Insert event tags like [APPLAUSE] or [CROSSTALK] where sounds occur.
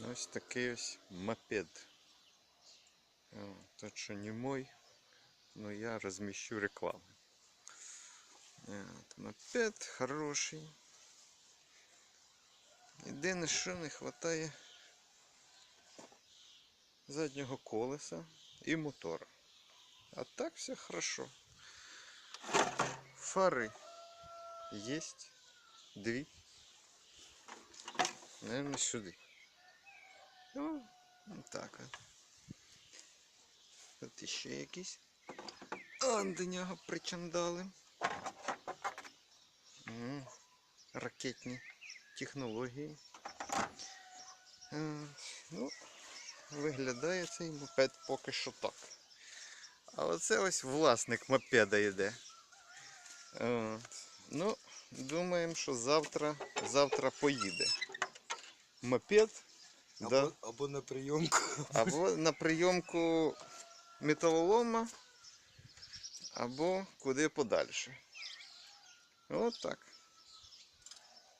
Ось такий ось мопед. Тот, що не мой, но я розміщу рекламу. Мопед хороший. Єдине, що не вистачає заднього колеса і мотора. А так все хорошо. Фари есть дві. Наверное, сюди. Ну, так. Тут іще якісь. А, до нього причандали. Ракетні технології. Е, Ну, виглядає цей мопед поки що так. А оце ось власник мопеда йде. От. Ну, думаємо, що завтра, завтра поїде. Мопед. Да. Або, або на прийомку. [LAUGHS] Або на прийомку металолома, або куди подальше. От так.